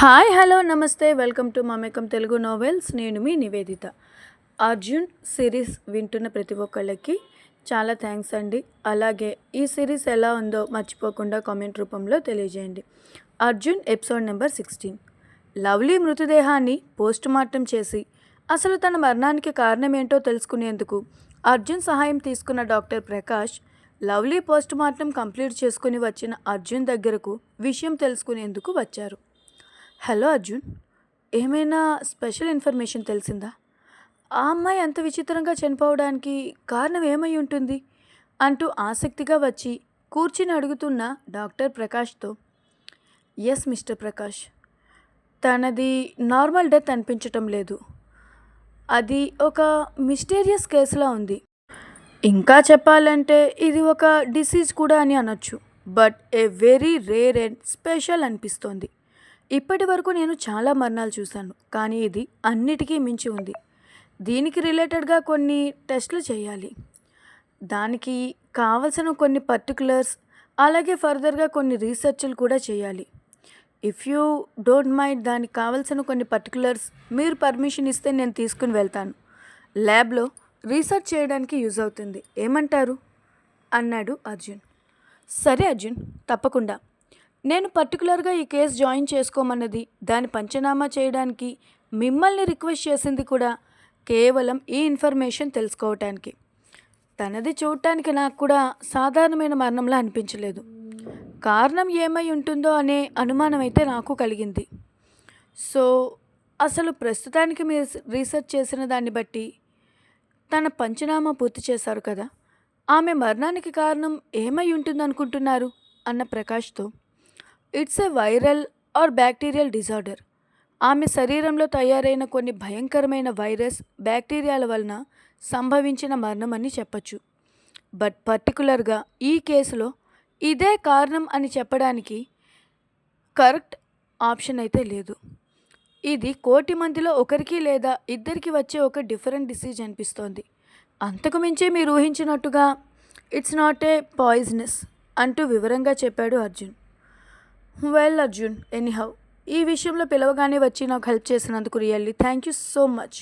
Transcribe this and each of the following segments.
Hi hello నమస్తే. Welcome to Mamekam Telugu novels. నేను మీ Nivedita. Arjun series వింటున్న ప్రతి ఒక్కళ్ళకి చాలా థ్యాంక్స్ అండి. అలాగే ఈ సిరీస్ ఎలా ఉందో మర్చిపోకుండా కామెంట్ రూపంలో తెలియజేయండి. Arjun episode number sixteen. Lovely మృతదేహాన్ని పోస్ట్ మార్టం చేసి అసలు తన మరణానికి కారణం ఏంటో తెలుసుకునేందుకు అర్జున్ సహాయం తీసుకున్న doctor Prakash Lovely post mortem complete చేసుకుని వచ్చిన అర్జున్ దగ్గరకు విషయం తెలుసుకునేందుకు వచ్చారు. హలో అర్జున్ ఏమైనా స్పెషల్ ఇన్ఫర్మేషన్ తెలిసిందా? ఆ అమ్మాయి అంత విచిత్రంగా చనిపోవడానికి కారణం ఏమై ఉంటుంది? అంటూ ఆసక్తిగా వచ్చి కూర్చుని అడుగుతున్న డాక్టర్ ప్రకాష్తో ఎస్ మిస్టర్ ప్రకాష్ తనది నార్మల్ డెత్ అనిపించటం లేదు. అది ఒక మిస్టీరియస్ కేసులా ఉంది. ఇంకా చెప్పాలంటే ఇది ఒక డిసీజ్ కూడా అని అనొచ్చు but a very rare and special అనిపిస్తోంది. ఇప్పటి వరకు నేను చాలా మరణాలు చూశాను కానీ ఇది అన్నిటికీ మించి ఉంది. దీనికి రిలేటెడ్గా కొన్ని టెస్టులు చేయాలి. దానికి కావలసిన కొన్ని పర్టికులర్స్ అలాగే ఫర్దర్గా కొన్ని రీసెర్చ్లు కూడా చేయాలి. ఇఫ్ యూ డోంట్ మైండ్ దానికి కావాల్సిన కొన్ని పర్టికులర్స్ మీరు పర్మిషన్ ఇస్తే నేను తీసుకుని వెళ్తాను. ల్యాబ్లో రీసెర్చ్ చేయడానికి యూజ్ అవుతుంది. ఏమంటారు? అన్నాడు అర్జున్. సరే అర్జున్ తప్పకుండా. నేను పర్టికులర్గా ఈ కేసు జాయిన్ చేసుకోమన్నది. దాని పంచనామా చేయడానికి మిమ్మల్ని రిక్వెస్ట్ చేసింది కూడా కేవలం ఈ ఇన్ఫర్మేషన్ తెలుసుకోవటానికి. తనది చూడటానికి నాకు కూడా సాధారణమైన మరణంలా అనిపించలేదు. కారణం ఏమై ఉంటుందో అనే అనుమానం అయితే నాకు కలిగింది. సో అసలు ప్రస్తుతానికి మీరు రీసెర్చ్ చేసిన దాన్ని బట్టి తన పంచనామా పూర్తి చేశారు కదా. ఆమె మరణానికి కారణం ఏమై ఉంటుందనుకుంటున్నారు? అన్న ప్రకాష్తో it's a viral or bacterial disorder. ఆమె శరీరంలో తయారైన కొన్ని భయంకరమైన వైరస్ బ్యాక్టీరియాల వలన సంభవించిన మరణం అని చెప్పచ్చు. బట్ పర్టికులర్గా ఈ కేసులో ఇదే కారణం అని చెప్పడానికి కరెక్ట్ ఆప్షన్ అయితే లేదు. ఇది కోటి మందిలో ఒకరికి లేదా ఇద్దరికి వచ్చే ఒక డిఫరెంట్ డిసీజ్ అనిపిస్తోంది. అంతకు మించి మీరు ఊహించినట్టుగా ఇట్స్ నాట్ ఏ పాయిజనస్ అంటూ వివరంగా చెప్పాడు అర్జున్. వెల్ అర్జున్ ఎనీహౌ ఈ విషయంలో పిలవగానే వచ్చి నాకు హెల్ప్ చేసినందుకు really thank you so much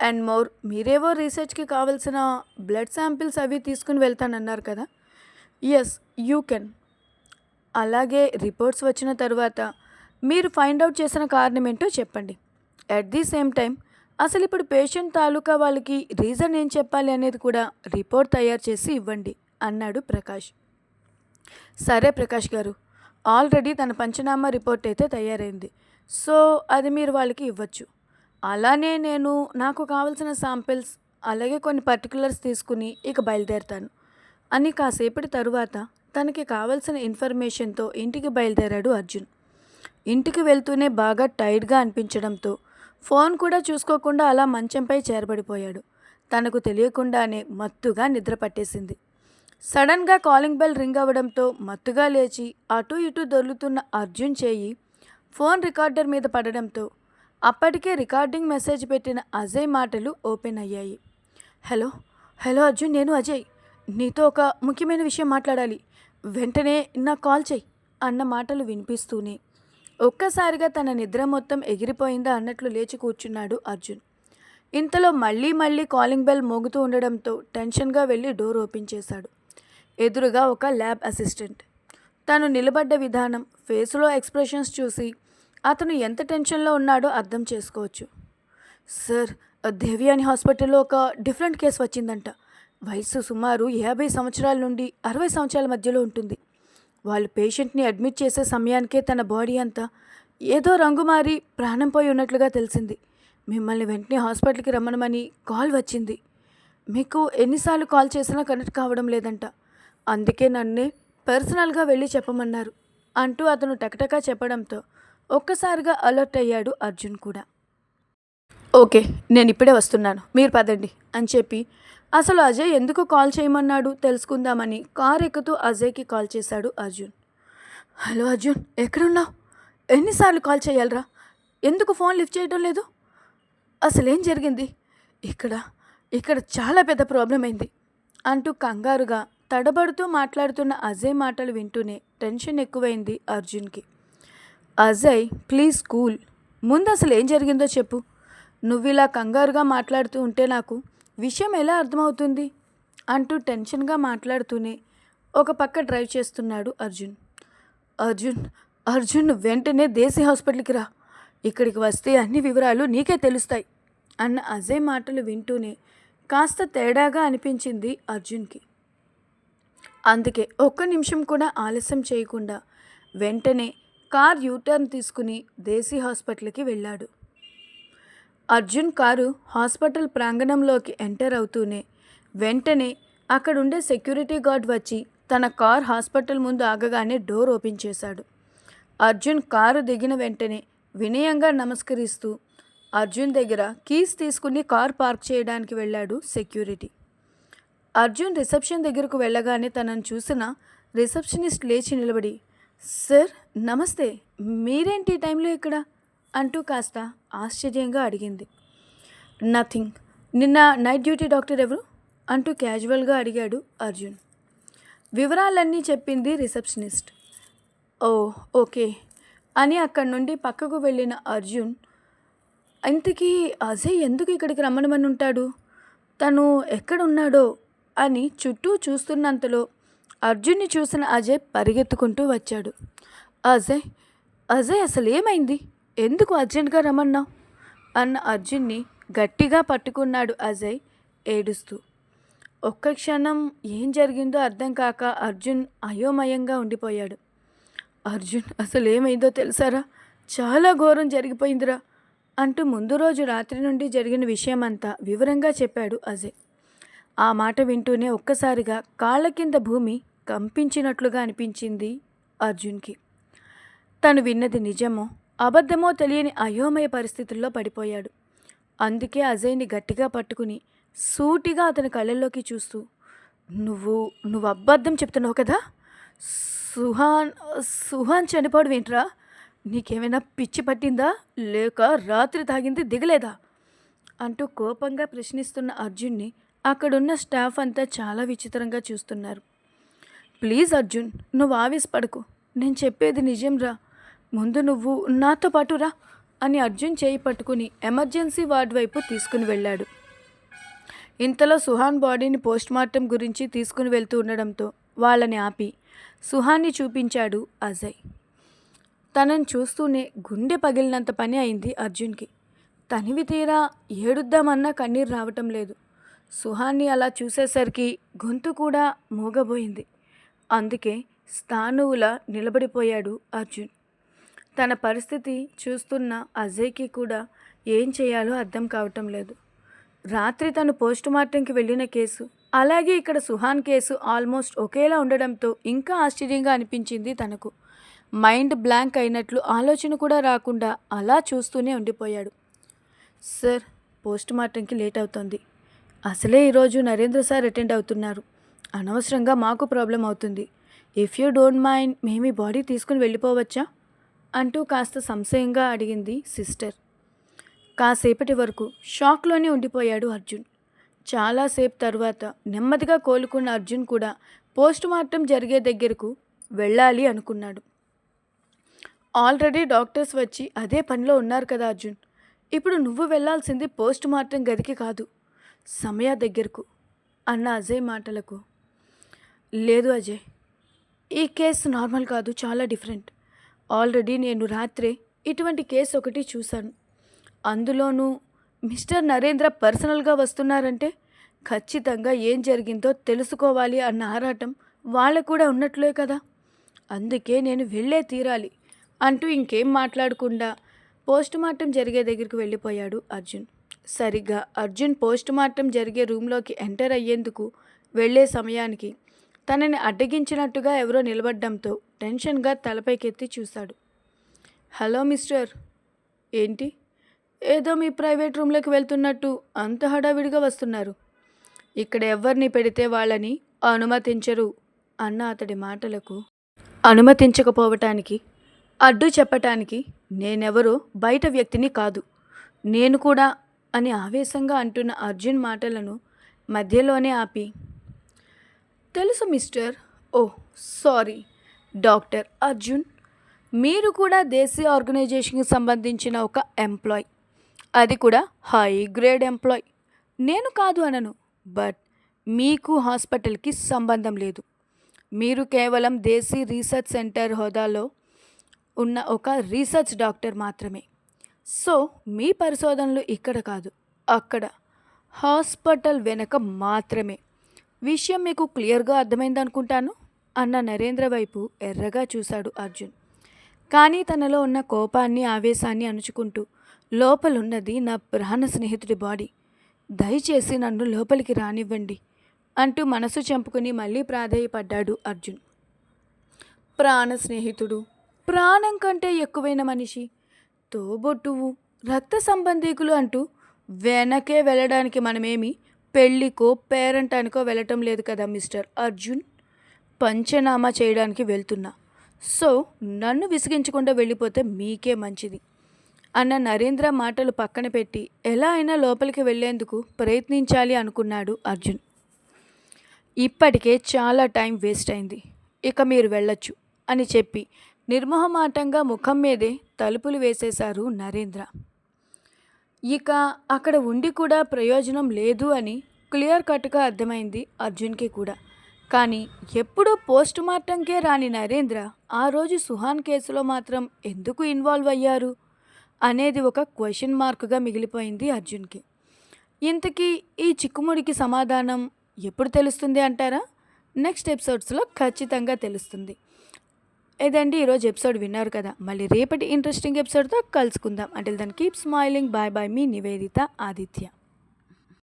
and more మీరేవో రీసెర్చ్కి కావాల్సిన బ్లడ్ శాంపిల్స్ అవి తీసుకుని వెళ్తానన్నారు కదా? ఎస్ యూ కెన్ అలాగే రిపోర్ట్స్ వచ్చిన తర్వాత మీరు ఫైండ్ అవుట్ చేసిన కారణం ఏంటో చెప్పండి. అట్ ది సేమ్ టైం అసలు ఇప్పుడు పేషెంట్ తాలూకా వాళ్ళకి రీజన్ ఏం చెప్పాలి అనేది కూడా రిపోర్ట్ తయారు చేసి ఇవ్వండి అన్నాడు ప్రకాష్. సరే ప్రకాష్ గారు ఆల్రెడీ తన పంచనామా రిపోర్ట్ అయితే తయారైంది. సో అది మీరు వాళ్ళకి ఇవ్వచ్చు. అలానే నేను నాకు కావాల్సిన శాంపిల్స్ అలాగే కొన్ని పర్టికులర్స్ తీసుకుని ఇక బయలుదేరుతాను. అని కాసేపటి తరువాత తనకి కావలసిన ఇన్ఫర్మేషన్తో ఇంటికి బయలుదేరాడు అర్జున్. ఇంటికి వెళ్తూనే బాగా టైర్డ్గా అనిపించడంతో ఫోన్ కూడా చూసుకోకుండా అలా మంచంపై చేరబడిపోయాడు. తనకు తెలియకుండానే మత్తుగా నిద్ర పట్టేసింది. సడన్గా కాలింగ్ బెల్ రింగ్ అవ్వడంతో మత్తుగా లేచి అటు ఇటు దొర్లుతున్న అర్జున్ చేయి ఫోన్ రికార్డర్ మీద పడడంతో అప్పటికే రికార్డింగ్ మెసేజ్ పెట్టిన అజయ్ మాటలు ఓపెన్ అయ్యాయి. హలో హలో అర్జున్ నేను అజయ్. నీతో ఒక ముఖ్యమైన విషయం మాట్లాడాలి. వెంటనే నాకు కాల్ చెయ్యి అన్న మాటలు వినిపిస్తూనే ఒక్కసారిగా తన నిద్ర మొత్తం ఎగిరిపోయిందా అన్నట్లు లేచి కూర్చున్నాడు అర్జున్. ఇంతలో మళ్ళీ మళ్ళీ కాలింగ్ బెల్ మోగుతూ ఉండడంతో టెన్షన్గా వెళ్ళి డోర్ ఓపెన్ చేశాడు. ఎదురుగా ఒక ల్యాబ్ అసిస్టెంట్. తను నిలబడ్డ విధానం ఫేస్లో ఎక్స్ప్రెషన్స్ చూసి అతను ఎంత టెన్షన్లో ఉన్నాడో అర్థం చేసుకోవచ్చు. సార్ దేవ్యాని హాస్పిటల్లో ఒక డిఫరెంట్ కేసు వచ్చిందంట. వయసు సుమారు యాభై సంవత్సరాల నుండి అరవై సంవత్సరాల మధ్యలో ఉంటుంది. వాళ్ళు పేషెంట్ని అడ్మిట్ చేసే సమయానికే తన బాడీ అంతా ఏదో రంగు మారి ప్రాణం పోయి ఉన్నట్లుగా తెలిసింది. మిమ్మల్ని వెంటనే హాస్పిటల్కి రమ్మనమని కాల్ వచ్చింది. మీకు ఎన్నిసార్లు కాల్ చేసినా కనెక్ట్ కావడం లేదంట. అందుకే నన్నే పర్సనల్గా వెళ్ళి చెప్పమన్నారు అంటూ అతను టకటకా చెప్పడంతో ఒక్కసారిగా అలర్ట్ అయ్యాడు అర్జున్ కూడా. ఓకే నేను ఇప్పుడే వస్తున్నాను. మీరు పదండి అని చెప్పి అసలు అజయ్ ఎందుకు కాల్ చేయమన్నాడు తెలుసుకుందామని కార్ ఎక్కుతూ అజయ్కి కాల్ చేశాడు అర్జున్. హలో అర్జున్ ఎక్కడున్నావు? ఎన్నిసార్లు కాల్ చేయాలరా? ఎందుకు ఫోన్ లిఫ్ట్ చేయడం లేదు? అసలు ఏం జరిగింది? ఇక్కడ ఇక్కడ చాలా పెద్ద ప్రాబ్లం అయింది అంటూ కంగారుగా తడబడుతూ మాట్లాడుతున్న అజయ్ మాటలు వింటూనే టెన్షన్ ఎక్కువైంది అర్జున్కి. Ajay please cool. ముందు అసలు ఏం జరిగిందో చెప్పు. నువ్వు ఇలా కంగారుగా మాట్లాడుతూ ఉంటే నాకు విషయం ఎలా అర్థమవుతుంది? అంటూ టెన్షన్గా మాట్లాడుతూనే ఒక పక్క డ్రైవ్ చేస్తున్నాడు అర్జున్. అర్జున్ అర్జున్ వెంటనే దేశీ హాస్పిటల్కి రా. ఇక్కడికి వస్తే అన్ని వివరాలు నీకే తెలుస్తాయి. అన్న అజయ్ మాటలు వింటూనే కాస్త తేడాగా అనిపించింది అర్జున్కి. అందుకే ఒక్క నిమిషం కూడా ఆలస్యం చేయకుండా వెంటనే కార్ యూటర్న్ తీసుకుని దేశీ హాస్పిటల్కి వెళ్ళాడు. అర్జున్ కారు హాస్పిటల్ ప్రాంగణంలోకి ఎంటర్ అవుతూనే వెంటనే అక్కడుండే సెక్యూరిటీ గార్డ్ వచ్చి తన కార్ హాస్పిటల్ ముందు ఆగగానే డోర్ ఓపెన్ చేశాడు. అర్జున్ కారు దిగిన వెంటనే వినయంగా నమస్కరిస్తూ అర్జున్ దగ్గర కీస్ తీసుకుని కార్ పార్క్ చేయడానికి వెళ్ళాడు సెక్యూరిటీ. అర్జున్ రిసెప్షన్ దగ్గరకు వెళ్ళగానే తనను చూసిన రిసెప్షనిస్ట్ లేచి నిలబడి సార్ నమస్తే మీరేంటి ఈ టైంలో ఇక్కడ? అంటూ కాస్త ఆశ్చర్యంగా అడిగింది. నథింగ్ నిన్న నైట్ డ్యూటీ డాక్టర్ ఎవరు? అంటూ క్యాజువల్గా అడిగాడు అర్జున్. వివరాలన్నీ చెప్పింది రిసెప్షనిస్ట్. ఓ ఓకే అని అక్కడి నుండి పక్కకు వెళ్ళిన అర్జున్ ఇంతకీ అజయ్ ఎందుకు ఇక్కడికి రమ్మనమని ఉంటాడు? తను ఎక్కడున్నాడో అని చుట్టూ చూస్తున్నంతలో అర్జున్ని చూసిన అజయ్ పరిగెత్తుకుంటూ వచ్చాడు. అజయ్ అజయ్ అసలు ఏమైంది ఎందుకు అర్జెంట్గా రమ్మన్నావు? అన్న అర్జున్ని గట్టిగా పట్టుకున్నాడు అజయ్ ఏడుస్తూ. ఒక్క క్షణం ఏం జరిగిందో అర్థం కాక అర్జున్ అయోమయంగా ఉండిపోయాడు. అర్జున్ అసలు ఏమైందో తెలుసారా? చాలా ఘోరం జరిగిపోయిందిరా అంటూ ముందు రోజు రాత్రి నుండి జరిగిన విషయమంతా వివరంగా చెప్పాడు అజయ్. ఆ మాట వింటూనే ఒక్కసారిగా కాళ్ళ కింద భూమి కంపించినట్లుగా అనిపించింది అర్జున్కి. తను విన్నది నిజమో అబద్ధమో తెలియని అయోమయ పరిస్థితుల్లో పడిపోయాడు. అందుకే అజయ్ని గట్టిగా పట్టుకుని సూటిగా అతని కళ్ళల్లోకి చూస్తూ నువ్వు నువ్వు అబద్ధం చెప్తున్నావు కదా? సుహాన్ సుహాన్ చనిపోవడం ఏంట్రా? నీకేమైనా పిచ్చి పట్టిందా? లేక రాత్రి తాగింది దిగలేదా? అంటూ కోపంగా ప్రశ్నిస్తున్న అర్జున్ని అక్కడున్న స్టాఫ్ అంతా చాలా విచిత్రంగా చూస్తున్నారు. ప్లీజ్ అర్జున్ నువ్వు ఆవేశపడకు. నేను చెప్పేది నిజం రా. ముందు నువ్వు నాతో పాటు రా అని అర్జున్ చేయి పట్టుకుని ఎమర్జెన్సీ వార్డ్ వైపు తీసుకుని వెళ్ళాడు. ఇంతలో సుహాన్ బాడీని పోస్ట్మార్టం గురించి తీసుకుని వెళ్తూ ఉండడంతో వాళ్ళని ఆపి సుహాన్ని చూపించాడు అజయ్. తనని చూస్తూనే గుండె పగిలినంత పని అయింది అర్జున్కి. తనివి తీరా ఏడుద్దామన్నా కన్నీరు రావటం లేదు. సుహాన్ని అలా చూసేసరికి గొంతు కూడా మూగబోయింది. అందుకే స్థానువులా నిలబడిపోయాడు అర్జున్. తన పరిస్థితి చూస్తున్న అజయ్కి కూడా ఏం చేయాలో అర్థం కావటం లేదు. రాత్రి తను పోస్టుమార్టంకి వెళ్ళిన కేసు అలాగే ఇక్కడ సుహాన్ కేసు ఆల్మోస్ట్ ఒకేలా ఉండడంతో ఇంకా ఆశ్చర్యంగా అనిపించింది తనకు. మైండ్ బ్లాంక్ అయినట్లు ఆలోచన కూడా రాకుండా అలా చూస్తూనే ఉండిపోయాడు. సార్ పోస్ట్ మార్టంకి లేట్ అవుతుంది. అసలే ఈరోజు నరేంద్ర సార్ అటెండ్ అవుతున్నారు. అనవసరంగా మాకు ప్రాబ్లం అవుతుంది. ఇఫ్ యూ డోంట్ మైండ్ మేము ఈ బాడీ తీసుకుని వెళ్ళిపోవచ్చా? అంటూ కాస్త సంశయంగా అడిగింది సిస్టర్. కాసేపటి వరకు షాక్లోనే ఉండిపోయాడు అర్జున్. చాలాసేపు తర్వాత నెమ్మదిగా కోలుకున్న అర్జున్ కూడా పోస్ట్ మార్టం జరిగే దగ్గరకు వెళ్ళాలి అనుకున్నాడు. ఆల్రెడీ డాక్టర్స్ వచ్చి అదే పనిలో ఉన్నారు కదా అర్జున్. ఇప్పుడు నువ్వు వెళ్ళాల్సింది పోస్ట్ మార్టం గదికి కాదు. సమయ దగ్గరకు అన్న అజయ్ మాటలకు. లేదు అజయ్ ఈ కేసు నార్మల్ కాదు చాలా డిఫరెంట్. ఆల్రెడీ నేను రాత్రే ఇటువంటి కేసు ఒకటి చూశాను. అందులోనూ మిస్టర్ నరేంద్ర పర్సనల్గా వస్తున్నారంటే ఖచ్చితంగా ఏం జరిగిందో తెలుసుకోవాలి అన్న ఆరాటం వాళ్ళకు కూడా ఉన్నట్లే కదా. అందుకే నేను వెళ్ళే తీరాలి అంటూ ఇంకేం మాట్లాడకుండా పోస్టుమార్టం జరిగే దగ్గరికి వెళ్ళిపోయాడు అర్జున్. సరిగ్గా అర్జున్ పోస్ట్ మార్టం జరిగే రూమ్లోకి ఎంటర్ అయ్యేందుకు వెళ్ళే సమయానికి తనని అడ్డగించినట్టుగా ఎవరో నిలబడ్డంతో టెన్షన్గా తలపైకెత్తి చూశాడు. హలో మిస్టర్ ఏంటి? ఏదో మీ ప్రైవేట్ రూమ్లోకి వెళ్తున్నట్టు అంత హడావిడిగా వస్తున్నారు. ఇక్కడ ఎవరిని పెడితే వాళ్ళని అనుమతించరు అన్న అతడి మాటలకు అనుమతించకపోవటానికి అడ్డు చెప్పటానికి నేనెవరో బయట వ్యక్తిని కాదు. నేను కూడా అని ఆవేశంగా అంటున్న అర్జున్ మాటలను మధ్యలోనే ఆపి తెలుసు mister. Oh sorry. Doctor Arjun మీరు కూడా దేశీ ఆర్గనైజేషన్కి సంబంధించిన ఒక ఎంప్లాయ్. అది కూడా హై గ్రేడ్ ఎంప్లాయ్. నేను కాదు అనను బట్ మీకు హాస్పిటల్కి సంబంధం లేదు. మీరు కేవలం దేశీ రీసెర్చ్ సెంటర్ హోదాలో ఉన్న ఒక రీసెర్చ్ డాక్టర్ మాత్రమే. సో మీ పరిశోధనలు ఇక్కడ కాదు అక్కడ. హాస్పిటల్ వెనక మాత్రమే. విషయం మీకు క్లియర్గా అర్థమైందనుకుంటాను? అన్న నరేంద్ర వైపు ఎర్రగా చూశాడు అర్జున్. కానీ తనలో ఉన్న కోపాన్ని ఆవేశాన్ని అణుచుకుంటూ లోపలున్నది నా ప్రాణ స్నేహితుడి బాడీ. దయచేసి నన్ను లోపలికి రానివ్వండి అంటూ మనసు చంపుకుని మళ్ళీ ప్రాధేయపడ్డాడు అర్జున్. ప్రాణ స్నేహితుడు. ప్రాణం కంటే ఎక్కువైన మనిషి. తోబొట్టువు. రక్త సంబంధీకులు అంటూ వెనకే వెళ్ళడానికి మనమేమి పెళ్ళికో పేరంటానికో వెళ్ళటం లేదు కదా మిస్టర్ అర్జున్? పంచనామా చేయడానికి వెళ్తున్నా. సో నన్ను విసిగించకుండా వెళ్ళిపోతే మీకే మంచిది. అన్న నరేంద్ర మాటలు పక్కన పెట్టి ఎలా అయినా లోపలికి వెళ్ళేందుకు ప్రయత్నించాలి అనుకున్నాడు అర్జున్. ఇప్పటికే చాలా టైం వేస్ట్ అయింది. ఇక మీరు వెళ్ళొచ్చు అని చెప్పి నిర్మోహమాటంగా ముఖం మీదే తలుపులు వేసేశారు నరేంద్ర. ఇక అక్కడ ఉండి కూడా ప్రయోజనం లేదు అని క్లియర్ కట్గా అర్థమైంది అర్జున్కి కూడా. కానీ ఎప్పుడూ పోస్ట్ మార్టంకే రాని నరేంద్ర ఆ రోజు సుహాన్ కేసులో మాత్రం ఎందుకు ఇన్వాల్వ్ అయ్యారు అనేది ఒక క్వశ్చన్ మార్క్గా మిగిలిపోయింది అర్జున్కి. ఇంతకీ ఈ చిక్కుముడికి సమాధానం ఎప్పుడు తెలుస్తుంది అంటారా? నెక్స్ట్ ఎపిసోడ్స్లో ఖచ్చితంగా తెలుస్తుంది. ఇదండి ఈరోజు ఎపిసోడ్ విన్నారు కదా. మళ్ళీ రేపటి ఇంట్రెస్టింగ్ ఎపిసోడ్తో కలుసుకుందాం. అంటే దాన్ని కీప్ స్మైలింగ్ బాయ్ బాయ్ మీ నివేదిత ఆదిత్య.